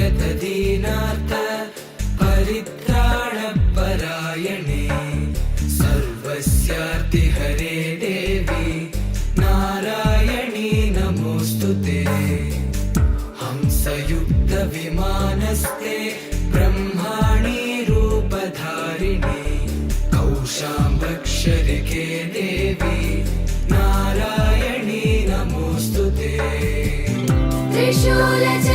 जगतदीनाथ परित्राणपरायणे सर्वस्यार्ति हरे देवी नारायणी नमोऽस्तु ते हंसयुक्तविमानस्ते ब्रह्माणि रूपधारिणे कौशाम्बक्षरिके देवी नारायणी नमोऽस्तु ते त्रिशूलज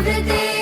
Every day.